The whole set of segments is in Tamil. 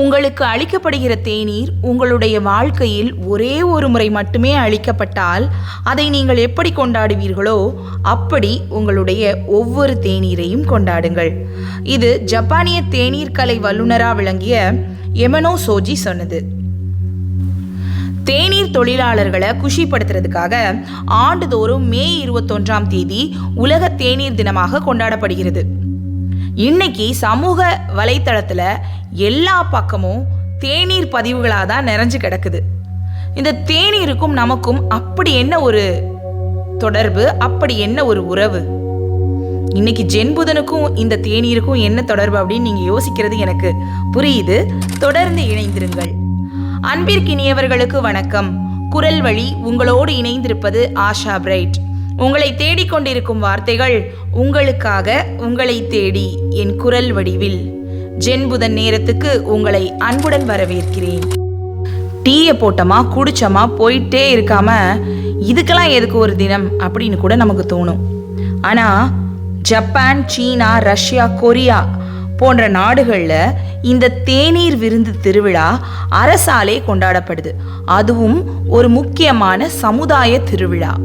உங்களுக்கு அளிக்கப்படுகிற தேநீர் உங்களுடைய வாழ்க்கையில் ஒரே ஒரு முறை மட்டுமே அளிக்கப்பட்டால் அதை நீங்கள் எப்படி கொண்டாடுவீர்களோ அப்படி உங்களுடைய ஒவ்வொரு தேநீரையும் கொண்டாடுங்கள். இது ஜப்பானிய தேநீர் கலை வல்லுநராக விளங்கிய எமனோ சோஜி சொன்னது. தேநீர் தொழிலாளர்களை குஷிப்படுத்துறதுக்காக ஆண்டுதோறும் மே இருபத்தொன்றாம் தேதி உலக தேநீர் தினமாக கொண்டாடப்படுகிறது. இன்னைக்கு சமூக வலைத்தளத்தில் எல்லா பக்கமும் தேநீர் பதிவுகளாக தான் நிறைஞ்சு கிடக்குது. இந்த தேநீருக்கும் நமக்கும் அப்படி என்ன ஒரு தொடர்பு? அப்படி என்ன ஒரு உறவு? இன்னைக்கு ஜென்புதனுக்கும் இந்த தேநீருக்கும் என்ன தொடர்பு அப்படின்னு நீங்கள் யோசிக்கிறது எனக்கு புரியுது. தொடர்ந்து இணைந்திருங்கள். அன்பிற்கினியவர்களுக்கு வணக்கம். குரல் வழி உங்களோடு இணைந்திருப்பது ஆஷா பிரைட். உங்களை தேடிக்கொண்டிருக்கும் வார்த்தைகள் உங்களுக்காக உங்களை தேடி என் குரல் வடிவில். ஜென்புதன் நேரத்துக்கு உங்களை அன்புடன் வரவேற்கிறேன். டீயை போட்டோமா குடிச்சோமா போயிட்டே இருக்காம இதுக்கெல்லாம் எதுக்கு ஒரு தினம் அப்படின்னு கூட நமக்கு தோணும். ஆனால் ஜப்பான் சீனா ரஷ்யா கொரியா போன்ற நாடுகளில் இந்த தேநீர் விருந்து திருவிழா அரசாலே கொண்டாடப்படுது. அதுவும் ஒரு முக்கியமான சமுதாய திருவிழா.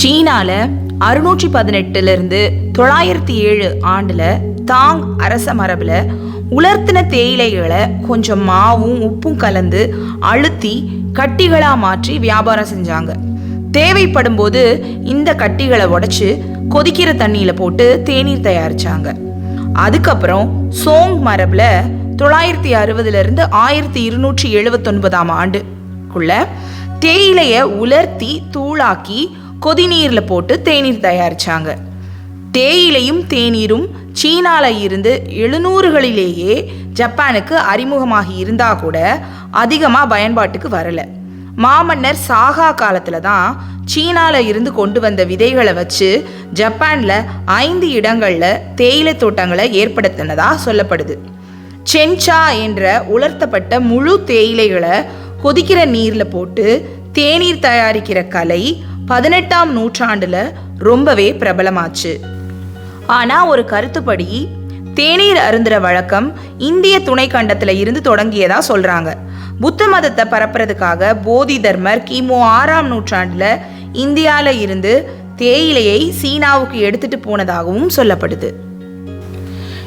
சீனால அறுநூற்றி பதினெட்டுல இருந்து தொள்ளாயிரத்தி ஏழு ஆண்டுல தாங் அரச மரபுல உலர்த்தின தேயிலைகளை கொஞ்சம் மாவும் உப்பும் கலந்து அழுத்தி கட்டிகளா மாற்றி வியாபாரம் செஞ்சாங்க. தேவைப்படும் போது இந்த கட்டிகளை உடைச்சு கொதிக்கிற தண்ணியில போட்டு தேநீர் தயாரிச்சாங்க. அதுக்கப்புறம் சோங் மரபுல தொள்ளாயிரத்தி அறுபதுல இருந்து ஆயிரத்தி இருநூற்றி எழுபத்தொன்பதாம் ஆண்டுக்குள்ள தேயிலையை உலர்த்தி தூளாக்கி கொதிநீரில் போட்டு தேநீர் தயாரிச்சாங்க. தேயிலையும் தேநீரும் சீனால இருந்து எழுநூறுகளிலேயே ஜப்பானுக்கு அறிமுகமாகி இருந்தா கூட அதிகமாக பயன்பாட்டுக்கு வரலை. மாமன்னர் சாகா காலத்தில் தான் சீனால இருந்து கொண்டு வந்த விதைகளை வச்சு ஜப்பானில் ஐந்து இடங்களில் தேயிலை தோட்டங்களை ஏற்படுத்தினதா சொல்லப்படுது. சென்சா என்ற உலர்த்தப்பட்ட முழு தேயிலைகளை கொதிக்கிற நீரில் போட்டு தேநீர் தயாரிக்கிற கலை பதினெட்டாம் நூற்றாண்டுல ரொம்பவே பிரபலமாச்சு. ஆனா ஒரு கருத்துப்படி தேநீர் அருந்துற வழக்கம் இந்திய துணை கண்டத்துல இருந்து தொடங்கியதா சொல்றாங்க. புத்த மதத்தை பரப்புறதுக்காக போதி தர்மர் கிமு ஆறாம் நூற்றாண்டுல இந்தியால இருந்து தேயிலையை சீனாவுக்கு எடுத்துட்டு போனதாகவும் சொல்லப்படுது.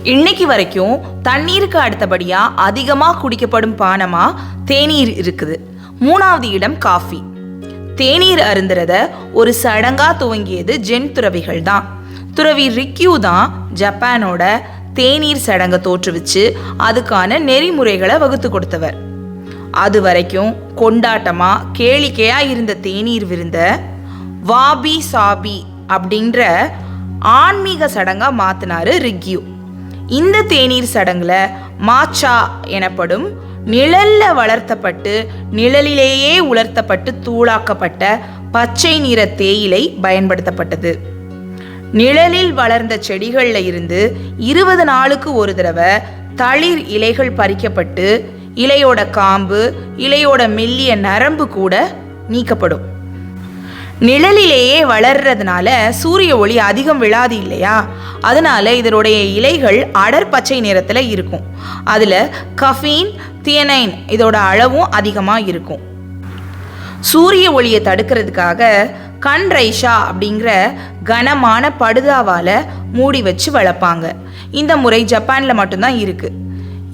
இன்னைக்கு வரைக்கும் தண்ணீருக்கு அடுத்தபடியா அதிகமாக குடிக்கப்படும் பானமா தேநீர் இருக்குது. மூணாவது இடம் காஃபி. தேநீர் அருந்துறத ஒரு சடங்கா துவங்கியது ஜென் துறவிகள் தான் துறவி ரிக்யூ தான் ஜப்பானோட தேநீர் சடங்கை தோற்றுவிச்சு அதுக்கான நெறிமுறைகளை வகுத்து கொடுத்தவர். அது வரைக்கும் கொண்டாட்டமா கேளிக்கையா இருந்த தேநீர் விருந்த வாபி சாபி அப்படின்ற ஆன்மீக சடங்கா மாத்தினாரு ரிக்யூ. இந்த தேநீர் சடங்குல மாச்சா எனப்படும் நிழல்ல வளர்த்தப்பட்டு நிழலிலேயே உலர்த்தப்பட்டு தூளாக்கப்பட்ட பச்சை நிற தேயிலை பயன்படுத்தப்பட்டது. நிழலில் வளர்ந்த செடிகளில் இருந்து இருபது நாளுக்கு ஒரு தடவை தளிர் இலைகள் பறிக்கப்பட்டு இலையோட காம்பு இலையோட மெல்லிய நரம்பு கூட நீக்கப்படும். நிழலிலேயே வளர்றதுனால சூரிய ஒளி அதிகம் விழாது இல்லையா? அதனால இதனுடைய இலைகள் அடர் பச்சை நிறத்தில் இருக்கும். அதில் கஃபீன் தியனைன் இதோட அளவும் அதிகமாக இருக்கும். சூரிய ஒளியை தடுக்கிறதுக்காக கண் ரைஷா அப்படிங்கிற கனமான படுதாவால் மூடி வச்சு வளர்ப்பாங்க. இந்த முறை ஜப்பானில் மட்டும்தான் இருக்குது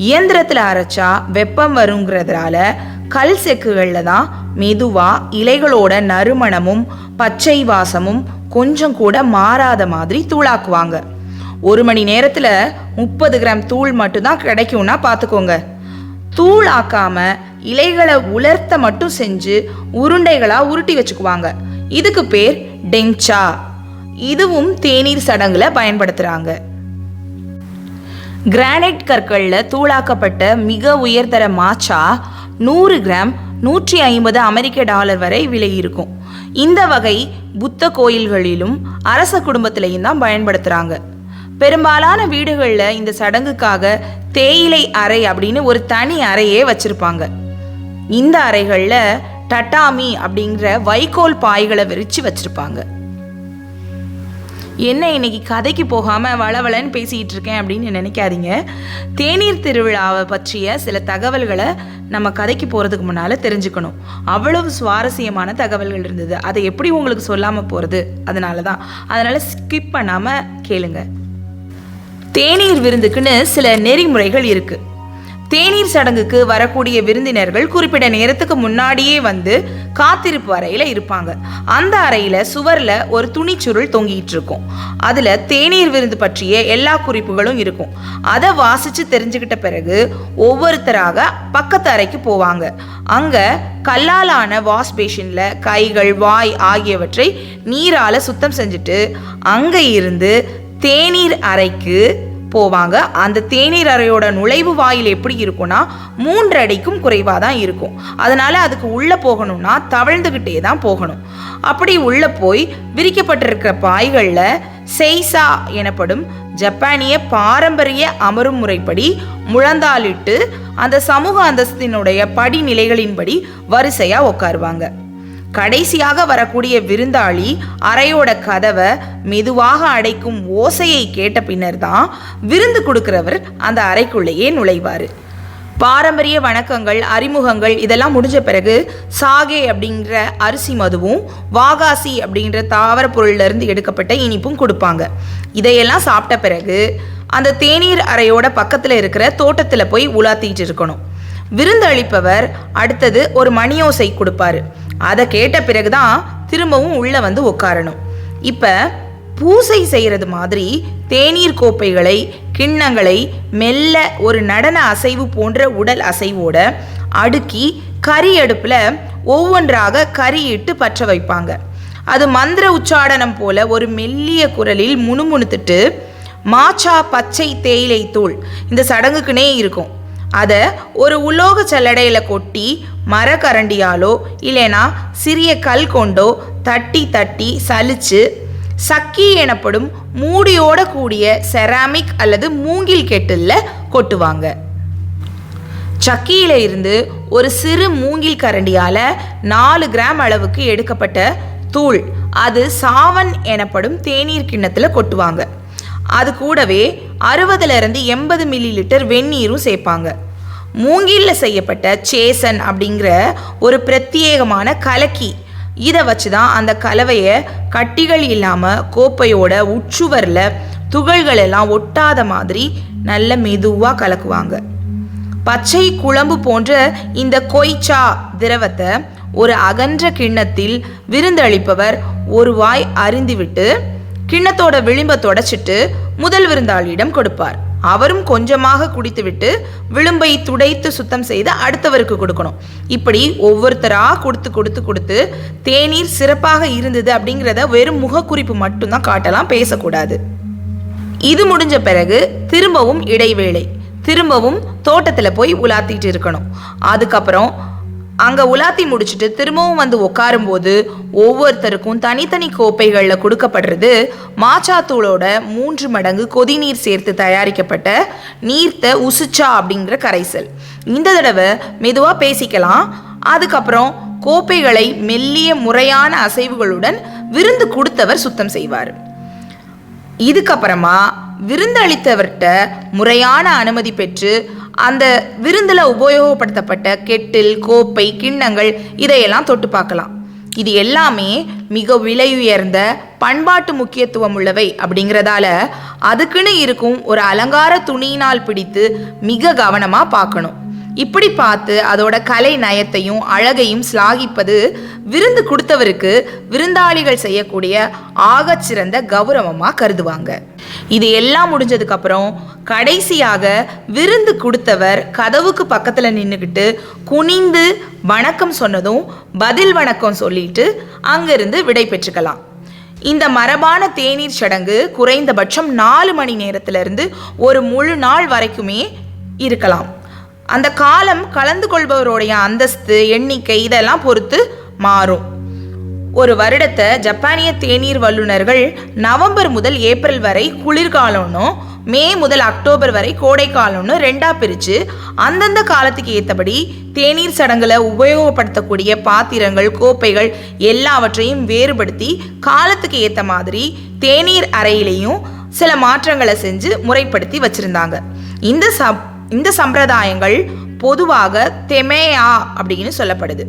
இயந்திரத்தில் அரைச்சா வெப்பம் வருங்கிறதுனால கல் செக்குகளில் தான் மெதுவாக இலைகளோட நறுமணமும் பச்சை வாசமும் கொஞ்சம் கூட மாறாத மாதிரி தூளாக்குவாங்க. ஒரு மணி நேரத்தில் முப்பது கிராம் தூள் மட்டும்தான் கிடைக்கும்னா பார்த்துக்கோங்க தூளாக்காம இலைகளை உலர்த்த மட்டும் செஞ்சு உருண்டைகளா உருட்டி வச்சுக்குவாங்க. இதுக்கு பேர் டெங்சா இதுவும் தேநீர் சடங்குல பயன்படுத்துறாங்க. கிரானைட் கற்களில் தூளாக்கப்பட்ட மிக உயர்தர மாச்சா நூறு கிராம் நூற்றி ஐம்பது அமெரிக்க டாலர் வரை விலை இருக்கும். இந்த வகை புத்த கோயில்களிலும் அரச குடும்பத்திலையும் தான் பயன்படுத்துகிறாங்க பெரும்பாலான வீடுகளில் இந்த சடங்குக்காக தேயிலை அறை அப்படின்னு ஒரு தனி அறையே வச்சிருப்பாங்க. இந்த அறைகளில் டட்டாமி அப்படிங்கிற வைக்கோல் பாய்களை விரிச்சு வச்சிருப்பாங்க. என்ன இன்னைக்கு கதைக்கு போகாமல் வளவளன்னு பேசிகிட்டு இருக்கேன் அப்படின்னு நினைக்காதீங்க. தேநீர் திருவிழாவை பற்றிய சில தகவல்களை நம்ம கதைக்கு போகிறதுக்கு முன்னால் தெரிஞ்சுக்கணும். அவ்வளவு சுவாரஸ்யமான தகவல்கள் இருந்தது. அதை எப்படி உங்களுக்கு சொல்லாமல் போகிறது அதனால தான் அதனால் ஸ்கிப் பண்ணாமல் கேளுங்க. தேநீர் விருந்துக்குன்னு சில நெறிமுறைகள் இருக்குது தேநீர் சடங்குக்கு வரக்கூடிய விருந்தினர்கள் குறிப்பிட்ட நேரத்துக்கு முன்னாடியே வந்து காத்திருப்பு அறையில் இருப்பாங்க. அந்த அறையில் சுவரில் ஒரு துணிச்சுருள் தொங்கிட்டு இருக்கும் அதில் தேநீர் விருந்து பற்றிய எல்லா குறிப்புகளும் இருக்கும். அதை வாசித்து தெரிஞ்சுக்கிட்ட பிறகு ஒவ்வொருத்தராக பக்கத்து அறைக்கு போவாங்க. அங்கே கல்லாலான வாஷ் பேஷனில் கைகள் வாய் ஆகியவற்றை நீரால் சுத்தம் செஞ்சுட்டு அங்கே இருந்து தேநீர் அறைக்கு போவாங்க. அந்த தேநீர் அறையோட நுழைவு வாயில் எப்படி இருக்கும்னா மூன்று அடிக்கும் குறைவாக தான் இருக்கும். அதனால அதுக்கு உள்ளே போகணும்னா தவழ்ந்துக்கிட்டே தான் போகணும். அப்படி உள்ளே போய் விரிக்கப்பட்டிருக்கிற பாய்களில் செய்சா எனப்படும் ஜப்பானிய பாரம்பரிய அமரும் முறைப்படி முழந்தாளிட்டு அந்த சமூக அந்தஸ்தினுடைய படிநிலைகளின்படி வரிசையாக உட்காருவாங்க கடைசியாக வரக்கூடிய விருந்தாளி அறையோட கதவை மெதுவாக அடைக்கும் ஓசையை கேட்ட பின்னர் தான் விருந்து கொடுக்கிறவர் அந்த அறைக்குள்ளேயே நுழைவார். பாரம்பரிய வணக்கங்கள் அறிமுகங்கள் இதெல்லாம் முடிஞ்ச பிறகு சாகே அப்படிங்கிற அரிசி மதுவும் வாகாசி அப்படிங்கிற தாவர பொருளிலிருந்து எடுக்கப்பட்ட இனிப்பும் கொடுப்பாங்க. இதையெல்லாம் சாப்பிட்ட பிறகு அந்த தேநீர் அறையோட பக்கத்தில் இருக்கிற தோட்டத்தில் போய் உலாத்திட்டு இருக்கணும். விருந்தளிப்பவர் அடுத்தது ஒரு மணியோசை கொடுப்பாரு. அதை கேட்ட பிறகுதான் திரும்பவும் உள்ள வந்து உட்காரணும் இப்போ பூசை செய்கிறது மாதிரி தேநீர் கோப்பைகளை கிண்ணங்களை மெல்ல ஒரு நடன அசைவு போன்ற உடல் அசைவோட அடுக்கி கறி அடுப்பில் ஒவ்வொன்றாக கறியிட்டு பற்ற வைப்பாங்க. அது மந்திர உச்சாடனம் போல ஒரு மெல்லிய குரலில் முணுமுணுத்துட்டு மாச்சா பச்சை தேயிலை தூள். இந்த சடங்குக்குனே இருக்கும். அதை ஒரு உலோக சல்லடையில் கொட்டி மரக்கரண்டியாலோ இல்லைனா சிறிய கல் கொண்டோ தட்டி தட்டி சலிச்சு சக்கி எனப்படும் மூடியோட கூடிய செராமிக் அல்லது மூங்கில் கெட்டில் கொட்டுவாங்க. சக்கியில இருந்து ஒரு சிறு மூங்கில் கரண்டியால நாலு கிராம் அளவுக்கு எடுக்கப்பட்ட தூள் அது சாவன் எனப்படும் தேநீர் கிண்ணத்தில் கொட்டுவாங்க. அது கூடவே அறுபதுலேருந்து எண்பது மில்லி லிட்டர் வெந்நீரும் சேர்ப்பாங்க. மூங்கில்ல செய்யப்பட்ட சேசன் அப்படிங்கிற ஒரு பிரத்யேகமான கலக்கி. இதை வச்சு தான் அந்த கலவையை கட்டிகள் இல்லாமல் கோப்பையோட உச்சுவரில் துகள்கள் எல்லாம் ஒட்டாத மாதிரி நல்ல மெதுவாக கலக்குவாங்க. பச்சை குழம்பு போன்ற இந்த கொய்ச்சா திரவத்தை ஒரு அகன்ற கிண்ணத்தில் விருந்தளிப்பவர் ஒரு வாய் அறிந்துவிட்டு கிண்ணத்தோட விளிம்பை தொடச்சிட்டு முதல் விருந்தாளியிடம் கொடுப்பார். அவரும் கொஞ்சமாக குடித்துவிட்டு விளிம்பை துடைத்து சுத்தம் செய்து அடுத்தவருக்கு கொடுக்கணும். இப்படி ஒவ்வொருத்தரா கொடுத்து கொடுத்து கொடுத்து தேநீர் சிறப்பாக இருந்தது அப்படிங்கிறத வெறும் முகக்குறிப்பு மட்டும்தான் காட்டலாம் பேசக்கூடாது. இது முடிஞ்ச பிறகு திரும்பவும் இடைவேளை திரும்பவும் தோட்டத்தில் போய் உலாத்திட்டு இருக்கணும். அதுக்கப்புறம் அங்கே உலாத்தி முடிச்சுட்டு திரும்பவும் வந்து உட்காரும்போது ஒவ்வொருத்தருக்கும் தனித்தனி கோப்பைகளில் கொடுக்கப்படுறது மாச்சாத்தூளோட மூன்று மடங்கு கொதிநீர் சேர்த்து தயாரிக்கப்பட்ட நீர்த்த உசுச்சா அப்படிங்கிற கரைசல். இந்த தடவை மெதுவாக பேசிக்கலாம். அதுக்கப்புறம் கோப்பைகளை மெல்லிய முறையான அசைவுகளுடன் விருந்து கொடுத்தவர் சுத்தம் செய்வார். இதுக்கப்புறமா விருந்தளித்தவர்கிட்ட முறையான அனுமதி பெற்று அந்த விருந்தில் உபயோகப்படுத்தப்பட்ட கெட்டில் கோப்பை கிண்ணங்கள் இதையெல்லாம் தொட்டு பார்க்கலாம். இது எல்லாமே மிக விலையுயர்ந்த பண்பாட்டு முக்கியத்துவம் உள்ளவை அப்படிங்கிறதால அதுக்குன்னு இருக்கும் ஒரு அலங்கார துணியினால் பிடித்து மிக கவனமாக பார்க்கணும். இப்படி பார்த்து அதோட கலை நயத்தையும் அழகையும் சிலாகிப்பது விருந்து கொடுத்தவருக்கு விருந்தாளிகள் செய்யக்கூடிய ஆகச்சிறந்த கௌரவமாக கருதுவாங்க. இது எல்லாம் முடிஞ்சதுக்கப்புறம் கடைசியாக விருந்து கொடுத்தவர் கதவுக்கு பக்கத்தில் நின்றுக்கிட்டு குனிந்து வணக்கம் சொன்னதும் பதில் வணக்கம் சொல்லிட்டு அங்கிருந்து விடை பெற்றுக்கலாம். இந்த மரபான தேநீர் சடங்கு குறைந்தபட்சம் நாலு மணி நேரத்திலிருந்து ஒரு முழு நாள் வரைக்குமே இருக்கலாம். அந்த காலம் கலந்து கொள்பவருடைய அந்தஸ்து எண்ணிக்கை இதெல்லாம் பொறுத்து மாறும். ஒரு வருடத்தை ஜப்பானிய தேநீர் வல்லுநர்கள் நவம்பர் முதல் ஏப்ரல் வரை குளிர்காலம்னும் மே முதல் அக்டோபர் வரை கோடைக்காலம்னு ரெண்டா பிரித்து அந்தந்த காலத்துக்கு ஏற்றபடி தேநீர் சடங்குல உபயோகப்படுத்தக்கூடிய பாத்திரங்கள் கோப்பைகள் எல்லாவற்றையும் வேறுபடுத்தி காலத்துக்கு ஏற்ற மாதிரி தேநீர் அறையிலையும் சில மாற்றங்களை செஞ்சு முறைப்படுத்தி வச்சிருந்தாங்க. இந்த சப் இந்த சம்பிரதாயங்கள் பொதுவாக தெமேயா அப்படின்னு சொல்லப்படுது.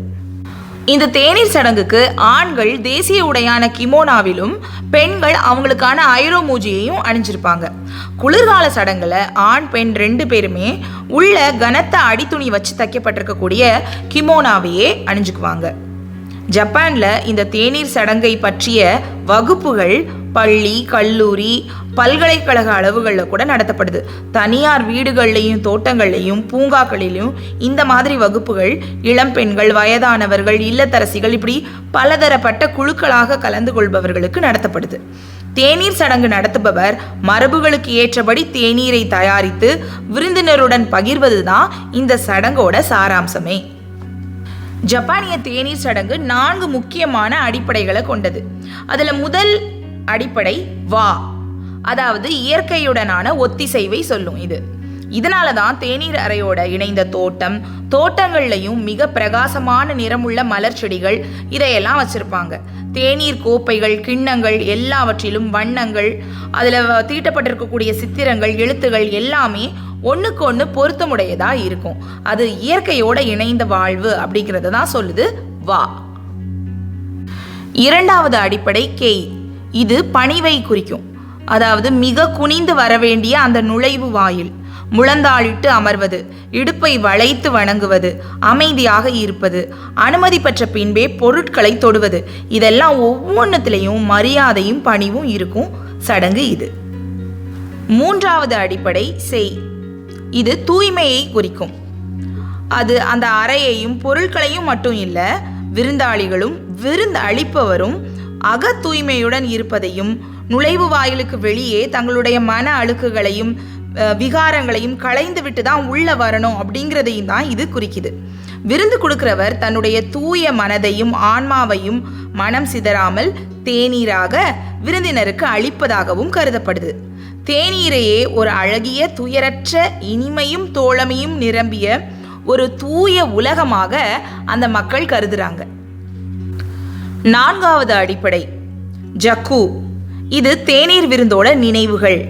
இந்த தேநீர் சடங்குக்கு ஆண்கள் தேசிய உடையான கிமோனாவிலும் பெண்கள் அவங்களுக்கான ஐரோ மூஜியையும் அணிஞ்சிருப்பாங்க. குளிர்கால சடங்குல ஆண் பெண் ரெண்டு பேருமே உள்ள கனத்த அடித்துணி வச்சு தைக்கப்பட்டிருக்கக்கூடிய கிமோனாவையே அணிஞ்சுக்குவாங்க. ஜப்பானில் இந்த தேநீர் சடங்கை பற்றிய வகுப்புகள் பள்ளி கல்லூரி பல்கலைக்கழக அளவுகளில் கூட நடத்தப்படுது. தனியார் வீடுகள்லையும் தோட்டங்கள்லையும் பூங்காக்களிலும் இந்த மாதிரி வகுப்புகள் இளம்பெண்கள் வயதானவர்கள் இல்லத்தரசிகள் இப்படி பலதரப்பட்ட குழுக்களாக கலந்து கொள்பவர்களுக்கு நடத்தப்படுது. தேநீர் சடங்கு நடத்துபவர் மரபுகளுக்கு ஏற்றபடி தேநீரை தயாரித்து விருந்தினருடன் பகிர்வது தான் இந்த சடங்கோட சாராம்சமே. ஜப்பானிய தேநீர் சடங்கு நான்கு முக்கியமான அடிப்படைகளை கொண்டது. அதில் முதல் அடிப்படை வா. அதாவது இயற்கையுடனான ஒத்திசைவை சொல்லும் இது. இதனால தான் தேநீர் அறையோட இணைந்த தோட்டம் தோட்டங்கள்லையும் மிக பிரகாசமான நிறமுள்ள மலர் செடிகள் இதையெல்லாம் வச்சிருப்பாங்க. தேநீர் கோப்பைகள் கிண்ணங்கள் எல்லாவற்றிலும் வண்ணங்கள் அதில் தீட்டப்பட்டிருக்கக்கூடிய சித்திரங்கள் எழுத்துகள் எல்லாமே ஒன்றுக்கு ஒன்று பொருத்தமுடையதாக இருக்கும். அது இயற்கையோட இணைந்த வாழ்வு அப்படிங்கிறத தான் சொல்லுது வா. இரண்டாவது அடிப்படை கெய் இது பணிவை குறிக்கும். அதாவது மிக குனிந்து வர வேண்டிய அந்த நுழைவு வாயில். முழந்தாளிட்டு அமர்வது. இடுப்பை வளைத்து வணங்குவது. அமைதியாக இருப்பது. அனுமதி பெற்ற பின்பே பொருட்களை தொடுவது. இதெல்லாம் ஒவ்வொன்றத்திலையும் மரியாதையும் பணிவும் இருக்கும் சடங்கு இது. மூன்றாவது அடிப்படை செய். இது தூய்மையை குறிக்கும். அது அந்த அறையையும் பொருட்களையும் மட்டும் இல்லை விருந்தாளிகளும் விருந்து அளிப்பவரும் அக தூய்மையுடன் இருப்பதையும் நுழைவு வாயிலுக்கு வெளியே தங்களுடைய மன அழுக்குகளையும் விகாரங்களையும் களைந்து விட்டு தான் உள்ள வரணும் அப்படிங்கிறதையும் தான் இது குறிக்குது. விருந்து கொடுக்கிறவர் தன்னுடைய தூய மனதையும் ஆன்மாவையும் மனம் சிதறாமல் தேநீராக விருந்தினருக்கு அளிப்பதாகவும் கருதப்படுது. தேநீரையே ஒரு அழகிய துயரற்ற இனிமையும் தோழமையும் நிரம்பிய ஒரு தூய உலகமாக அந்த மக்கள் கருதுறாங்க. நான்காவது அடிப்படை. ஜக்கு. இது தேநீர் விருந்தோட நினைவுகள்.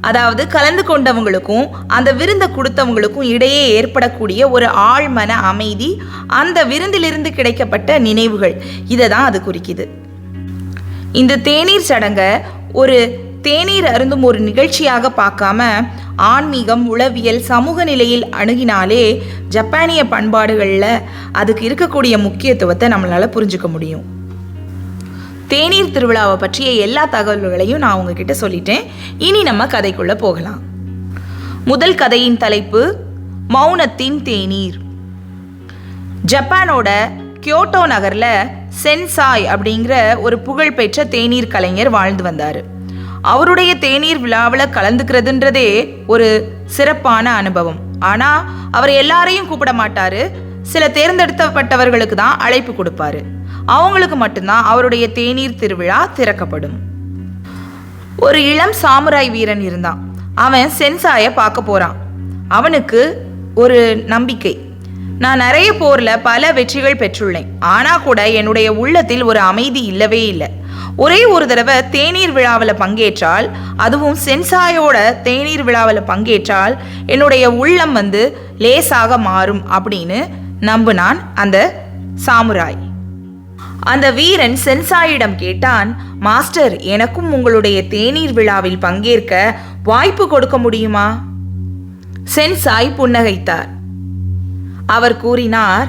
அதாவது கலந்து கொண்டவங்களுக்கும் அந்த விருந்தை கொடுத்தவங்களுக்கும் இடையே ஏற்படக்கூடிய ஒரு ஆழ்மன அமைதி அந்த விருந்திலிருந்து கிடைக்கப்பட்ட நினைவுகள். இதை தான் அது குறிக்குது. இந்த தேநீர் சடங்கை ஒரு தேநீர் அருந்தும் ஒரு நிகழ்ச்சியாக பார்க்காம ஆன்மீகம் உளவியல் சமூக நிலையில் அணுகினாலே ஜப்பானிய பண்பாடுகளில் அதுக்கு இருக்கக்கூடிய முக்கியத்துவத்தை நம்மளால் புரிஞ்சுக்க முடியும். தேநீர் திருவிழாவை பற்றிய எல்லா தகவல்களையும் நான் உங்ககிட்ட சொல்லிட்டேன். இனி நம்ம கதைக்குள்ள போகலாம். முதல் கதையின் தலைப்பு மௌனத்தின் தேநீர். ஜப்பானோட கியோட்டோ நகரில் சென்சாய் அப்படிங்கிற ஒரு புகழ்பெற்ற தேநீர் கலைஞர் வாழ்ந்து வந்தார். அவருடைய தேநீர் விழாவில் கலந்துக்கிறதுன்றதே ஒரு சிறப்பான அனுபவம். ஆனால் அவர் எல்லாரையும் கூப்பிட மாட்டார். சில தேர்ந்தெடுக்கப்பட்டவர்களுக்கு தான் அழைப்பு கொடுப்பாரு. அவங்களுக்கு மட்டும்தான் அவருடைய தேநீர் திருவிழா திறக்கப்படும். ஒரு இளம் சாமுராய் வீரன் இருந்தான். அவன் சென்சாயை பார்க்க போறான். அவனுக்கு ஒரு நம்பிக்கை. நான் நிறைய போர்ல பல வெற்றிகள் பெற்றுள்ளேன். ஆனா கூட என்னுடைய உள்ளத்தில் ஒரு அமைதி இல்லவே இல்லை. ஒரே ஒரு தடவை தேநீர் விழாவில் பங்கேற்றால் அதுவும் சென்சாயோட தேநீர் விழாவில் பங்கேற்றால் என்னுடைய உள்ளம் வந்து லேசாக மாறும் அப்படின்னு நம்பினான் அந்த சாமுராய். அந்த வீரன் சென்சாயிடம் கேட்டான் மாஸ்டர் எனக்கும் உங்களுடைய தேநீர் விழாவில் பங்கேற்க வாய்ப்பு கொடுக்க முடியுமா? சென்சாய் புன்னகைத்தார். அவர் கூறினார்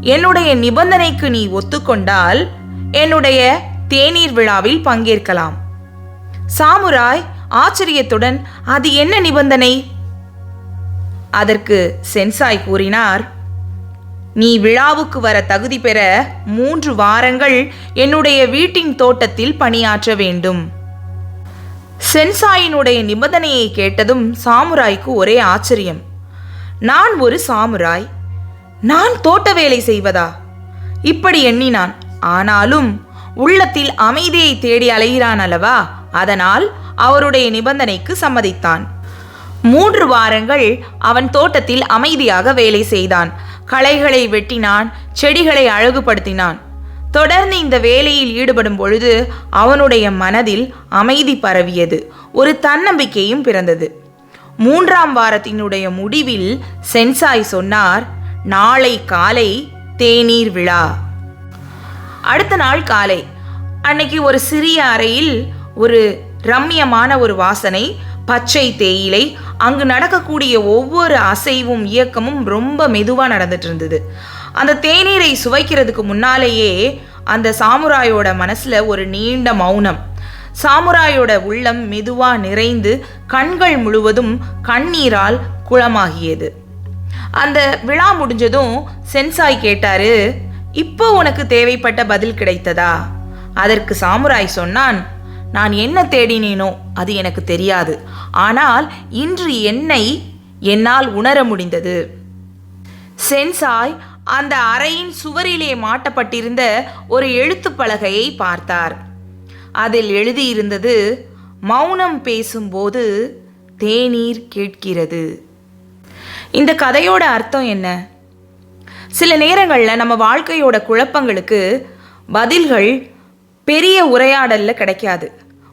என்னுடைய நிபந்தனைக்கு நீ ஒத்துக்கொண்டால் என்னுடைய தேநீர் விழாவில் பங்கேற்கலாம். சாமுராய் ஆச்சரியத்துடன் அது என்ன நிபந்தனை? அதற்கு சென்சாய் கூறினார் நீ விழாவுக்கு வர தகுதி பெற மூன்று வாரங்கள் என்னுடைய வீட்டின் தோட்டத்தில் பணியாற்ற வேண்டும். சென்சாயினுடைய நிபந்தனையை கேட்டதும் சாமுராய்க்கு ஒரே ஆச்சரியம். நான் ஒரு சாமுராய். நான் தோட்ட வேலை செய்வதா? இப்படி எண்ணினான். ஆனாலும் உள்ளத்தில் அமைதியை தேடி அலைகிறான் அல்லவா? அதனால் அவருடைய நிபந்தனைக்கு சம்மதித்தான். மூன்று வாரங்கள் அவன் தோட்டத்தில் அமைதியாக வேலை செய்தான். களைகளை வெட்டினான் செடிகளை அழகுபடுத்தினான். தொடர்ந்து இந்த வேலையில் ஈடுபடும் பொழுது அவனுடைய மனதில் அமைதி பரவியது ஒரு தன்னம்பிக்கையும் பிறந்தது. மூன்றாம் வாரத்தினுடைய முடிவில் சென்சாய் சொன்னார் நாளை காலை தேநீர் விழா. அடுத்த நாள் காலை அன்னைக்கு ஒரு சிறிய அறையில் ஒரு ரம்மியமான ஒரு வாசனை பச்சை தேயிலை அங்கு நடக்கக்கூடிய ஒவ்வொரு அசைவும் இயக்கமும் ரொம்ப மெதுவாக நடந்துட்டு இருந்தது. அந்த தேநீரை சுவைக்கிறதுக்கு முன்னாலேயே அந்த சாமுராயோட மனசுல ஒரு நீண்ட மௌனம். சாமுராயோட உள்ளம் மெதுவா நிறைந்து கண்கள் முழுவதும் கண்ணீரால் குளமாகியது. அந்த விழா முடிஞ்சதும் சென்சாய் கேட்டாரு இப்போ உனக்கு தேவைப்பட்ட பதில் கிடைத்ததா? அதற்கு சாமுராய் சொன்னான் நான் என்ன தேடினேனோ அது எனக்கு தெரியாது. ஆனால் இன்று என்னை என்னால் உணர முடிந்தது. சென்சாய் அந்த அறையின் சுவரிலே மாட்டப்பட்டிருந்த ஒரு எழுத்துப்பலகையை பார்த்தார். அதில் எழுதியிருந்தது மௌனம் பேசும்போது தேநீர் கேட்கிறது. இந்த கதையோட அர்த்தம் என்ன? சில நேரங்களில் நம்ம வாழ்க்கையோட குழப்பங்களுக்கு பதில்கள் பெரிய உரையாடலில் கிடைக்காது.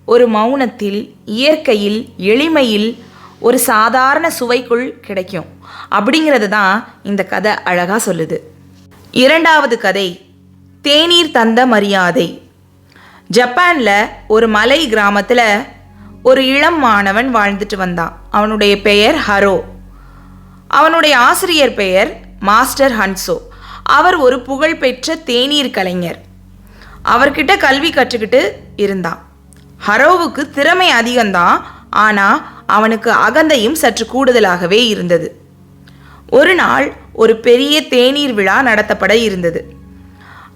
ஒரு மௌனத்தில் இயற்கையில் எளிமையில் ஒரு சாதாரண சுவைக்குள் கிடைக்கும். அப்படிங்கிறது தான் இந்த கதை அழகாக சொல்லுது. இரண்டாவது கதை தேநீர் தந்த மரியாதை. ஜப்பானில் ஒரு மலை கிராமத்தில் ஒரு இளம் மாணவன் வாழ்ந்துட்டு வந்தான். அவனுடைய பெயர் ஹரோ. அவனுடைய ஆசிரியர் பெயர் மாஸ்டர் ஹன்சோ. அவர் ஒரு புகழ்பெற்ற தேநீர் கலைஞர். அவர்கிட்ட கல்வி கற்றுக்கிட்டு இருந்தான். ஹரோவுக்கு திறமை அதிகம்தான் ஆனால் அவனுக்கு அகந்தையும் சற்று கூடுதலாகவே இருந்தது. ஒரு நாள் ஒரு பெரிய தேநீர் விழா நடத்தப்பட இருந்தது.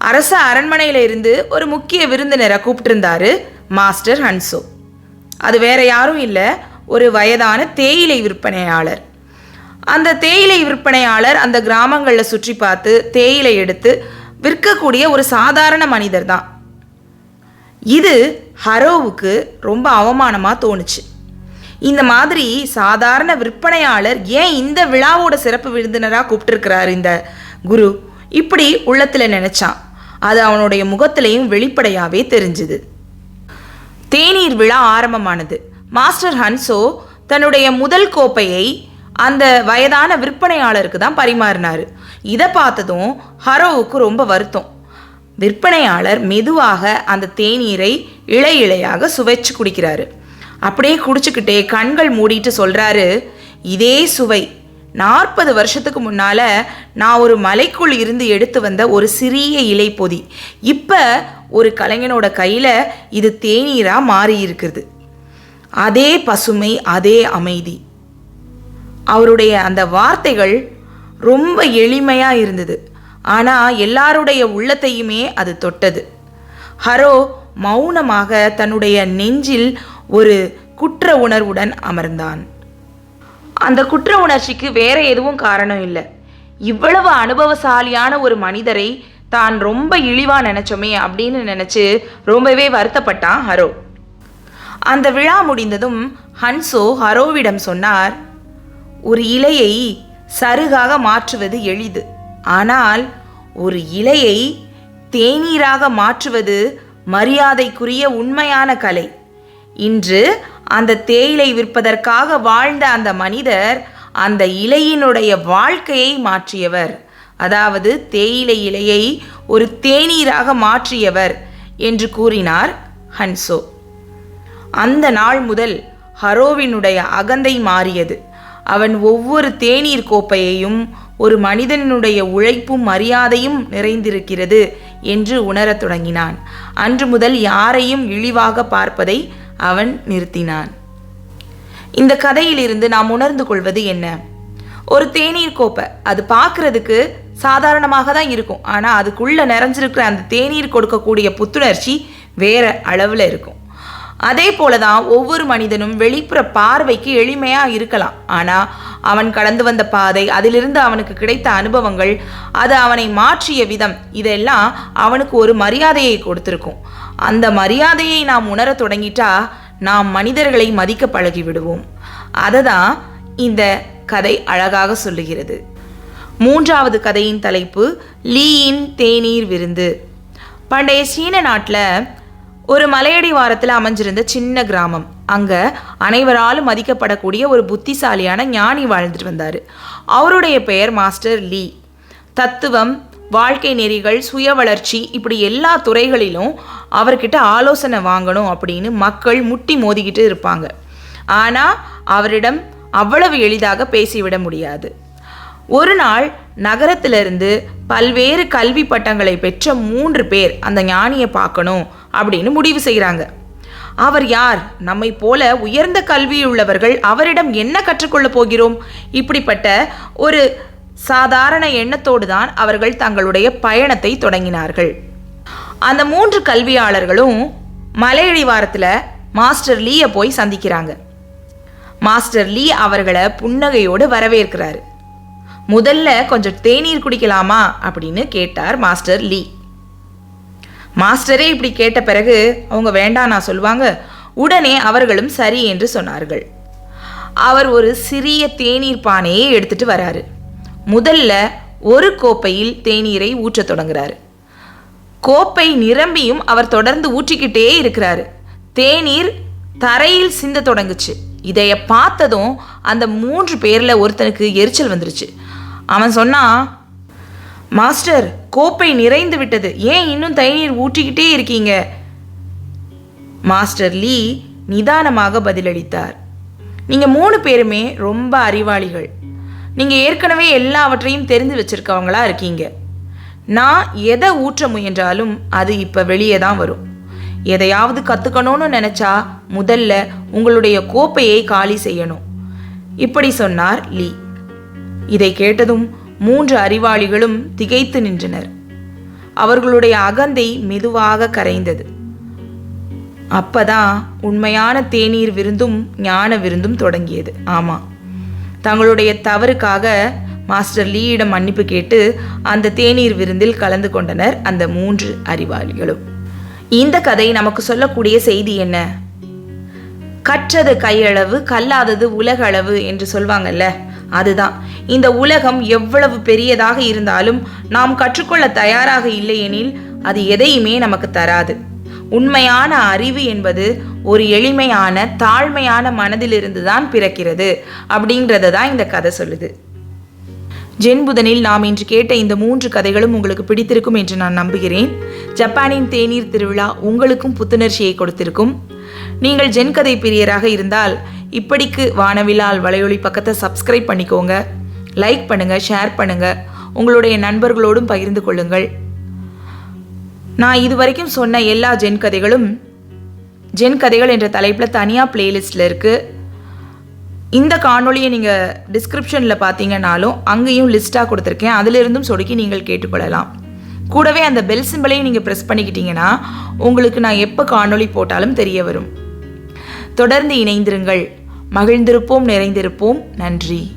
அரச அரண்மனையில இருந்து ஒரு முக்கிய விருந்தினரை கூப்பிட்டிருந்தாரு மாஸ்டர் ஹன்சோ. அது வேற யாரும் இல்லை ஒரு வயதான தேயிலை விற்பனையாளர். அந்த தேயிலை விற்பனையாளர் அந்த கிராமங்களில் சுற்றி பார்த்து தேயிலை எடுத்து விற்கக்கூடிய ஒரு சாதாரண மனிதர் தான் இது ஹரோவுக்கு ரொம்ப அவமானமாக தோணுச்சு. இந்த மாதிரி சாதாரண விற்பனையாளர் ஏன் இந்த விழாவோட சிறப்பு விருந்தினராக கூப்பிட்டுருக்கிறாரு இந்த குரு? இப்படி உள்ளத்தில் நினைச்சான். அது அவனுடைய முகத்திலையும் வெளிப்படையாகவே தெரிஞ்சுது. தேநீர் விழா ஆரம்பமானது. மாஸ்டர் ஹன்சோ தன்னுடைய முதல் கோப்பையை அந்த வயதான விற்பனையாளருக்கு தான் பரிமாறினார். இதை பார்த்ததும் ஹரோவுக்கு ரொம்ப வருத்தம். விற்பனையாளர் மெதுவாக அந்த தேநீரை இழை இழையாக சுவைச்சு குடிக்கிறாரு. அப்படியே குடிச்சுக்கிட்டே கண்கள் மூடிட்டு சொல்கிறாரு இதே சுவை. நாற்பது வருஷத்துக்கு முன்னால் நான் ஒரு மலைக்குள் இருந்து எடுத்து வந்த ஒரு சிறிய இலை பொதி. இப்போ ஒரு கலைஞனோட கையில் இது தேநீராக மாறி இருக்குது அதே பசுமை அதே அமைதி. அவருடைய அந்த வார்த்தைகள் ரொம்ப எளிமையாக இருந்தது. ஆனால் எல்லாருடைய உள்ளத்தையுமே அது தொட்டது. ஹரோ மௌனமாக தன்னுடைய நெஞ்சில் ஒரு குற்ற உணர்வுடன் அமர்ந்தான். அந்த குற்ற உணர்ச்சிக்கு வேற எதுவும் காரணம் இல்லை. இவ்வளவு அனுபவசாலியான ஒரு மனிதரை தான் ரொம்ப இழிவா நினைச்சோமே அப்படின்னு நினைச்சு ரொம்பவே வருத்தப்பட்டான் ஹரோ. அந்த விழா முடிந்ததும் ஹன்சோ ஹரோவிடம் சொன்னார் ஒரு இலையை சருகாக மாற்றுவது எளிது. ஆனால் ஒரு இலையை தேநீராக மாற்றுவது மரியாதைக்குரிய உண்மையான கலை. இன்று அந்த தேயிலை விற்பதற்காக வாழ்ந்த அந்த மனிதர் அந்த இலையினுடைய வாழ்க்கையை மாற்றியவர். அதாவது தேயிலை இலையை ஒரு தேநீராக மாற்றியவர் என்று கூறினார் ஹன்சோ. அந்த நாள் முதல் ஹரோவினுடைய அகந்தை மாறியது. அவன் ஒவ்வொரு தேநீர் கோப்பையையும் ஒரு மனிதனுடைய உழைப்பும் மரியாதையும் நிறைந்திருக்கிறது என்று உணரத் தொடங்கினான். அன்று முதல் யாரையும் இழிவாக பார்ப்பதை அவன் நிறுத்தினான். இந்த கதையிலிருந்து நாம் உணர்ந்து கொள்வது என்ன? ஒரு தேநீர் கோப்பை. அது பார்க்கறதுக்கு சாதாரணமாக தான் இருக்கும். ஆனால் அதுக்குள்ளே நிறைஞ்சிருக்கிற அந்த தேநீர் கொடுக்கக்கூடிய புத்துணர்ச்சி வேற அளவில் இருக்கும். அதே போல தான் ஒவ்வொரு மனிதனும் வெளிப்புற பார்வைக்கு எளிமையாக இருக்கலாம். ஆனால் அவன் கடந்து வந்த பாதை அதிலிருந்து அவனுக்கு கிடைத்த அனுபவங்கள் அது அவனை மாற்றிய விதம் இதெல்லாம் அவனுக்கு ஒரு மரியாதையை கொடுத்திருக்கும். அந்த மரியாதையை நாம் உணர தொடங்கிட்டா நாம் மனிதர்களை மதிக்க பழகி விடுவோம் அதை தான் இந்த கதை அழகாக சொல்லுகிறது. மூன்றாவது கதையின் தலைப்பு லீயின் தேநீர் விருந்து. பண்டைய சீன நாட்டில் ஒரு மலையடி வாரத்தில் அமைஞ்சிருந்த சின்ன கிராமம். அங்கே அனைவராலும் மதிக்கப்படக்கூடிய ஒரு புத்திசாலியான ஞானி வாழ்ந்துட்டு வந்தார். அவருடைய பெயர் மாஸ்டர் லீ. தத்துவம் வாழ்க்கை நெறிகள் சுய வளர்ச்சி இப்படி எல்லா துறைகளிலும் அவர்கிட்ட ஆலோசனை வாங்கணும் அப்படின்னு மக்கள் முட்டி மோதிக்கிட்டு இருப்பாங்க. ஆனால் அவரிடம் அவ்வளவு எளிதாக பேசிவிட முடியாது. ஒரு நாள் நகரத்திலிருந்து பல்வேறு கல்வி பட்டங்களை பெற்ற மூன்று பேர் அந்த ஞானியை பார்க்கணும் அப்படின்னு முடிவு செய்கிறாங்க அவர் யார்? நம்மை போல உயர்ந்த கல்வியுள்ளவர்கள் அவரிடம் என்ன கற்றுக்கொள்ளப் போகிறோம்? இப்படிப்பட்ட ஒரு சாதாரண எண்ணத்தோடு தான் அவர்கள் தங்களுடைய பயணத்தை தொடங்கினார்கள். அந்த மூன்று கல்வியாளர்களும் மலையடிவாரத்தில் மாஸ்டர் லீயை போய் சந்திக்கிறாங்க. மாஸ்டர் லீ அவர்களை புன்னகையோடு வரவேற்கிறாரு. முதல்ல கொஞ்சம் தேநீர் குடிக்கலாமா? அப்படின்னு கேட்டார் மாஸ்டர் லீ. மாஸ்டரே இப்படி கேட்ட பிறகு அவங்க வேண்டாம் நான் சொல்லுவாங்க. உடனே அவர்களும் சரி என்று சொன்னார்கள். அவர் ஒரு சிறிய தேநீர் பானையை எடுத்துட்டு வராரு. முதல்ல ஒரு கோப்பையில் தேநீரை ஊற்றத் தொடங்குறாரு. கோப்பை நிரம்பியும் அவர் தொடர்ந்து ஊற்றிக்கிட்டே இருக்கிறாரு. தேநீர் தரையில் சிந்த தொடங்குச்சு. இதைய பார்த்ததும் அந்த மூன்று பேரில் ஒருத்தனுக்கு எரிச்சல் வந்துருச்சு. அவன் சொன்னான் மாஸ்டர் கோப்பை நிறைந்து விட்டது. ஏன் இன்னும் தேநீர் ஊற்றிக்கிட்டே இருக்கீங்க? மாஸ்டர் லீ நிதானமாக பதிலளித்தார். நீங்கள் மூணு பேருமே ரொம்ப அறிவாளிகள். நீங்கள் ஏற்கனவே எல்லாவற்றையும் தெரிந்து வச்சிருக்கவங்களா இருக்கீங்க. நான் எதை ஊற்ற முயன்றாலும் அது இப்போ வெளியே தான் வரும். எதையாவது கற்றுக்கணும்னு நினச்சா முதல்ல உங்களுடைய கோப்பையை காலி செய்யணும். இப்படி சொன்னார் லீ. இதை கேட்டதும் மூன்று அறிவாளிகளும் திகைத்து நின்றனர். அவர்களுடைய அகந்தை மெதுவாக கரைந்தது. அப்பதான் உண்மையான தேநீர் விருந்தும் ஞான விருந்தும் தொடங்கியது. ஆமாம் தங்களுடைய தவறுக்காக மாஸ்டர் லீயிடம் மன்னிப்பு கேட்டு அந்த தேநீர் விருந்தில் கலந்து கொண்டனர் அந்த மூன்று அறிவாளிகளும். இந்த கதை நமக்கு சொல்லக்கூடிய செய்தி என்ன? கற்றது கையளவு கல்லாதது உலகளவு என்று சொல்வாங்கல்ல அதுதான். இந்த உலகம் எவ்வளவு பெரியதாக இருந்தாலும் நாம் கற்றுக்கொள்ள தயாராக இல்லையெனில் அது எதையுமே நமக்கு தராது. உண்மையான அறிவு என்பது ஒரு எளிமையான தாழ்மையான மனதிலிருந்து தான் பிறக்கிறது அப்படின்றத தான் இந்த கதை சொல்லுது. ஜென்புதனில் நாம் இன்று கேட்ட இந்த மூன்று கதைகளும் உங்களுக்கு பிடித்திருக்கும் என்று நான் நம்புகிறேன். ஜப்பானின் தேநீர் திருவிழா உங்களுக்கும் புத்துணர்ச்சியை கொடுத்திருக்கும். நீங்கள் ஜென் கதை பிரியராக இருந்தால் இப்படிக்கு வானவிலால் வலையொலி பக்கத்தை சப்ஸ்கிரைப் பண்ணிக்கோங்க. லைக் பண்ணுங்கள் ஷேர் பண்ணுங்கள் உங்களுடைய நண்பர்களோடும் பகிர்ந்து கொள்ளுங்கள். நான் இதுவரைக்கும் சொன்ன எல்லா ஜென் கதைகளும் ஜென் கதைகள் என்ற தலைப்பில் தனியாக பிளேலிஸ்டில் இருக்குது இந்த காணொலியை நீங்கள் டிஸ்கிரிப்ஷனில் பார்த்தீங்கன்னாலும் அங்கேயும் லிஸ்ட்டாக கொடுத்துருக்கேன். அதிலிருந்தும் சொடுக்கி நீங்கள் கேட்டுக்கொள்ளலாம். கூடவே அந்த பெல் சிம்பிளையும் நீங்கள் ப்ரெஸ் பண்ணிக்கிட்டீங்கன்னா உங்களுக்கு நான் எப்போ காணொளி போட்டாலும் தெரிய வரும். தொடர்ந்து இணைந்திருங்கள். மகிழ்ந்திருப்போம் நிறைந்திருப்போம். நன்றி.